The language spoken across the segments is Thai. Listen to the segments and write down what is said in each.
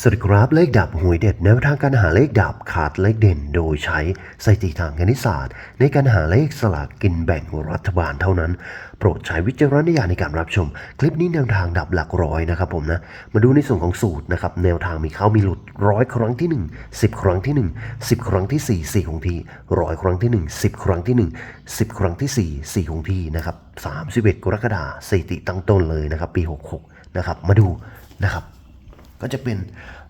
สวัสดีครับเลขดับหวยเด็ดแนวทางการหาเลขดับขาดเลขเด่น โดยใช้สถิติทางคณิตศาสตร์ ในการหาเลขสลากกินแบ่งรัฐบาลเท่านั้น โปรดใช้วิจารณญาณในการรับชม คลิปนี้แนวทางดับหลักร้อยนะครับผมนะมาดูในส่วนของสูตรนะครับแนวทางมีเข้ามีหลุดร้อยครั้งที่ 1 10 ครั้งที่ 1 10 ครั้งที่ 4 4คงที่ร้อยครั้งที่ 1 10 ครั้งที่ 1 10 ครั้งที่ 4 4คงที่นะครับ31 กรกฎาคมสถิติตั้งต้นเลยนะครับปี 66นะครับมาดูนะครับ ก็จะเป็น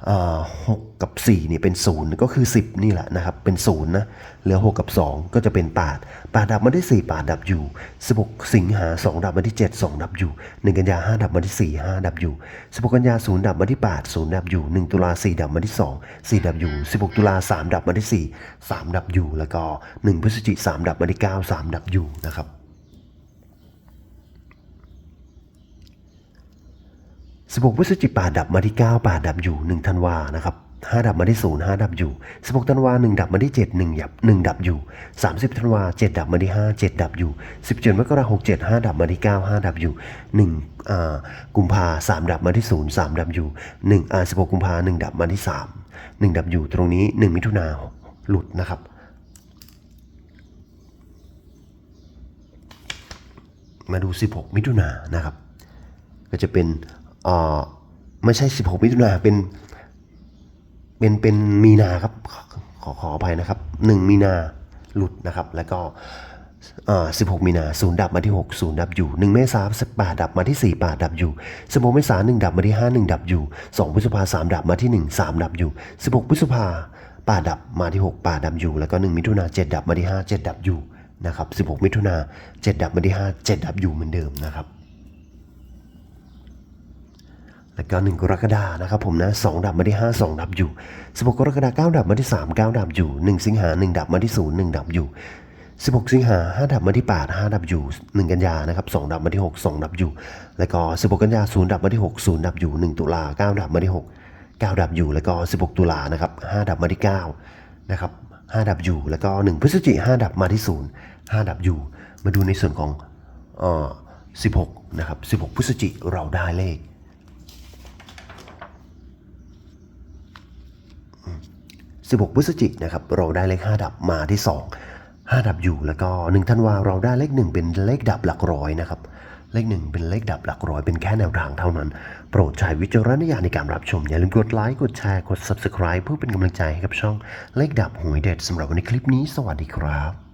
เอ่อ6กับ4นี่เป็น0ก็คือ 10 นี่แหละนะครับ เป็น0นะเหลือ 6 กับ 2 ก็จะเป็น8 8ดับมาที่4 8ดับอยู่ 16 สิงหา 2 ดับมาที่ 7 2 ดับอยู่ 1 กันยา 5 ดับมาที่ 4 5 ดับอยู่ 16 กันยา 0 ดับมาที่8 0ดับอยู่ 1 ตุลา 4 ดับมาที่ 2 4 ดับอยู่ 16 ตุลา 3 ดับมาที่ 4 3 ดับอยู่ แล้วก็ 1 พฤศจิกา3ดับมาที่ 9 3 ดับอยู่นะครับ 16พฤศจิกายนดับมาที่9 8ดับอยู่ 1 ธันวานะครับ5ดับมาที่ 0 5 ดับอยู่ 16 ธันวา 1 ดับมาที่ 7 1 ดับ 1 ดับอยู่ 30 ธันวา 7 ดับมาที่ 5 7 ดับอยู่ 17มกราคม6 7 5 ดับมาที่ 9 5 ดับอยู่1อ่ากุมภา3ดับมาที่ 0 3 ดับอยู่1อ่า16 กุมภา1ดับมาที่ 3 1 ดับอยู่ตรงนี้ 1 มิถุนาหลุดนะครับมาดู 16 มิถุนายนนะครับ ก็จะเป็น อ่อไม่ใช่ 16 มิถุนาเป็น เป็น เป็นมีนาครับ ขอขออภัยนะครับ 1 มีนาหลุดนะครับ แล้วก็16 มีนาศูนย์ดับมาที่6ศูนย์ดับอยู่ 1 เมษายน8ดับมาที่ 4 8 ดับอยู่ 16 เมษายน1ดับมาที่ 5 1 ดับอยู่ 2 พฤษภา3ดับมาที่ 1 3 ดับอยู่ 16 พฤษภา8ดับมาที่ 6 8 ดับอยู่ แล้วก็ 1 มิถุนา7ดับมาที่ 5 7 ดับอยู่นะครับ 16 มิถุนา7ดับมาที่ 5 7 ดับอยู่เหมือนเดิมนะครับ แล้วก็1กรกฎานะครับผมนะ2ดับมาที่ 5 2 ดับอยู่ 16 กรกฎาคม9ดับมาที่ 3 9 ดับอยู่ 1 สิงหา 1 ดับมาที่ 0 1 ดับอยู่ 16 สิงหา 5 ดับมาที่ 8 5 ดับอยู่ 1 กันยานะครับ2ดับมาที่ 6 2 ดับอยู่ แล้วก็ 16 กันยา 0 ดับมาที่ 6 0 ดับอยู่ 1 ตุลา 9 ดับมาที่ 6 9 ดับอยู่ แล้วก็ 16 ตุลานะครับ5ดับมาที่9นะครับ5ดับอยู่ แล้วก็ 1 พฤศจิกา5ดับมาที่ 0 5 ดับอยู่ มาดูในส่วนของเอ่อ16 นะครับ 16 พฤศจิกเราได้เลข 16 พฤศจิกนะครับเราได้เลข 5 ดับมาที่ 2 5 ดับอยู่แล้วก็1ธันวาเราได้เลข 1 เป็นเลขดับหลักร้อยนะครับเลข 1 เป็นเลขดับหลักร้อยเป็นแค่แนวทางเท่านั้น โปรดใช้วิจารณญาณในการรับชม อย่าลืมกดไลค์กดแชร์กด Subscribe เพื่อเป็นกำลังใจให้กับช่องเลขดับหวยเด็ดสำหรับวันนี้คลิปนี้ สวัสดีครับ